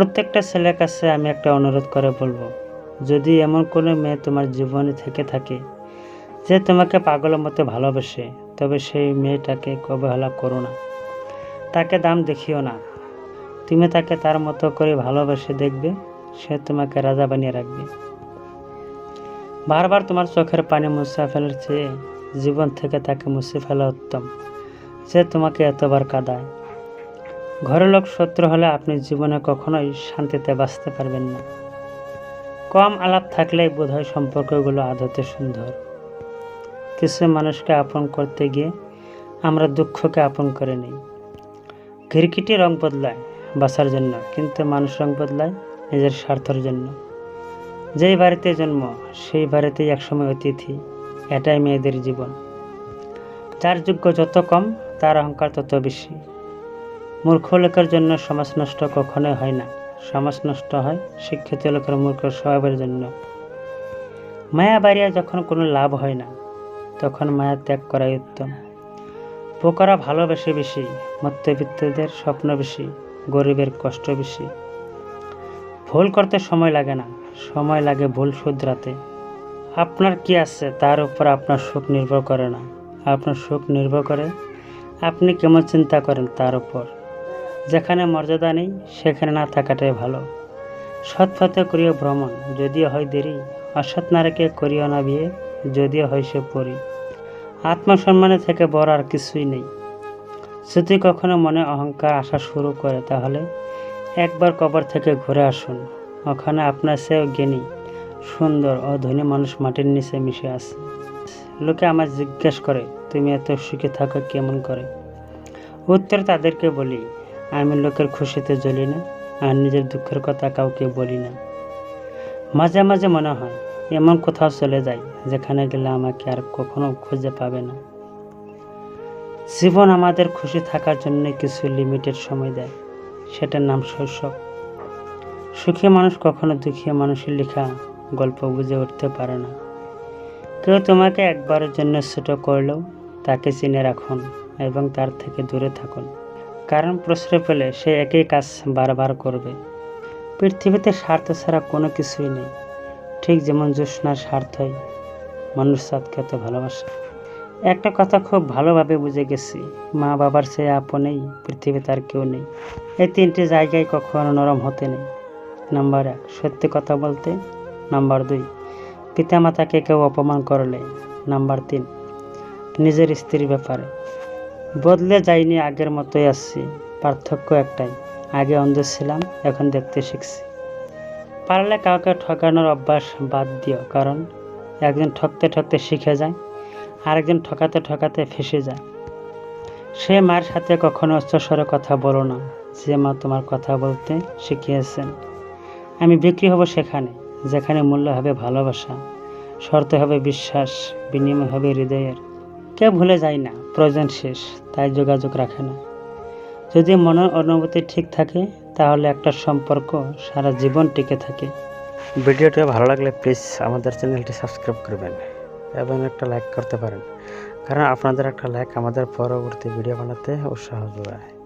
প্রত্যেকটা ছেলের কাছে আমি একটা অনুরোধ করে বলব, যদি এমন কোনো মেয়ে তোমার জীবনে থেকে থাকে যে তোমাকে পাগলের মতো ভালোবাসে, তবে সেই মেয়েটাকে অবহেলা করো না। তাকে দাম দেখিও না। তুমি তাকে তার মতো করে ভালোবেসে দেখবে, সে তোমাকে রাজা বানিয়ে রাখবে। বারবার তোমার চোখের পানি মুছে ফেলার চেয়ে জীবন থেকে তাকে মুছে ফেলা উত্তম, যে তোমাকে এতবার কাঁদায়। ঘরের লোক শত্রু হলে আপনি জীবনে কখনোই শান্তিতে বাঁচতে পারবেন না। কম আলাপ থাকলেই বোধহয় সম্পর্কগুলো আদতে সুন্দর। কিছু মানুষকে আপন করতে গিয়ে আমরা দুঃখকে আপন করে নিই। খিড়কিটি রং বদলায় বাসার জন্য, কিন্তু মানুষ রং বদলায় নিজের স্বার্থের জন্য। যেই বাড়িতে জন্ম, সেই বাড়িতেই একসময় অতিথি, এটাই মেয়েদের জীবন। যার যোগ্য যত কম, তার অহংকার তত বেশি। মূর্খ লোকের জন্য সমাজ নষ্ট কখনোই হয় না। সমাজ নষ্ট হয় শিক্ষিত লোকের মূর্খ স্বভাবের জন্য। মায়া বাড়িয়া যখন কোনো লাভ হয় না, তখন মায়া ত্যাগ করাই উত্তম। পোকারা ভালোবেসে বেশি, মধ্যবিত্তদের স্বপ্ন বেশি, গরিবের কষ্ট বেশি। ভুল করতে সময় লাগে না, সময় লাগে ভুল শুধরাতে। আপনার কি আছে তার উপর আপনার সুখ নির্ভর করে না। আপনার সুখ নির্ভর করে আপনি কেমন চিন্তা করেন তার উপর। যেখানে মর্যাদা নেই, সেখানে না থাকাটাই ভালো। সৎ পথে করিও ভ্রমণ, যদিও হয় দেরি। অসৎ নারীকে করিও না বিয়ে, যদিও হয় সে পরি। আত্মসম্মানে থেকে বড় আর কিছুই নেই। যদি কখনো মনে অহংকার আসা শুরু করে, তাহলে একবার কবর থেকে ঘুরে আসুন। ওখানে আপনার চেয়েও জ্ঞানী, সুন্দর ও ধনী মানুষ মাটির নিচে মিশে আছে। লোকে আমার জিজ্ঞেস করে, তুমি এত সুখে থাকো কেমন করে? উত্তর তাদেরকে বলি আমি লোকের খুশিতে জ্বলি না, আর নিজের দুঃখের কথা কাউকে বলি না। মাঝে মাঝে মনে হয়, এমন কোথাও চলে যাই যেখানে গেলে আমাকে আর কখনো খুঁজে পাবে না। জীবন আমাদের খুশি থাকার জন্য কিছু লিমিটেড সময় দেয়, সেটার নাম শৈশব। সুখী মানুষ কখনো দুঃখী মানুষের লেখা গল্প বুঝে উঠতে পারে না। কেউ তোমাকে একবারের জন্য ছোট করলেও তাকে চিনে রাখুন এবং তার থেকে দূরে থাকুন। কারণ প্রশ্রয় পেলে সে একই কাজ বারবার করবে। পৃথিবীতে স্বার্থ ছাড়া কোনো কিছুই নেই। ঠিক যেমন জ্যোৎস্নার স্বার্থই মানুষ এত ভালোবাসে। একটা কথা খুব ভালোভাবে বুঝে গেছি, মা বাবার সে আপনেই পৃথিবীতে আর কেউ নেই। এই তিনটি জায়গায় কখনো নরম হতে নেই। নাম্বার এক, সত্যি কথা বলতে। নাম্বার দুই, পিতামাতাকে কেউ অপমান করলে। নাম্বার তিন, নিজের স্ত্রীর ব্যাপারে। বদলে যাইনি আগের মতোই আসছি পার্থক্য একটাই, আগে অন্ধ ছিলাম, এখন দেখতে শিখছি। পারলে কাউকে ঠকানোর অভ্যাস বাদ দিও, কারণ একজন ঠকতে ঠকতে শিখে যায়, আরেকজন ঠকাতে ঠকাতে ফেসে যায়। সে মার সাথে কখনো উচ্চস্বরে কথা বলো না, যে মা তোমার কথা বলতে শিখিয়েছেন। আমি বিক্রি হব সেখানে, যেখানে মূল্য হবে ভালোবাসা, শর্ত হবে বিশ্বাস, বিনিময় হবে হৃদয়ের কেউ ভুলে যায় না, প্রয়োজন শেষ, তাই যোগাযোগ রাখে না। যদি মনের অনুভূতি ঠিক থাকে, তাহলে একটা সম্পর্ক সারা জীবন টিকে থাকে। ভিডিওটা ভালো লাগলে প্লিজ আমাদের চ্যানেলটি সাবস্ক্রাইব করবেন এবং একটা লাইক করতে পারেন। কারণ আপনাদের একটা লাইক আমাদের পরবর্তী ভিডিও বানাতে উৎসাহ যোগায়।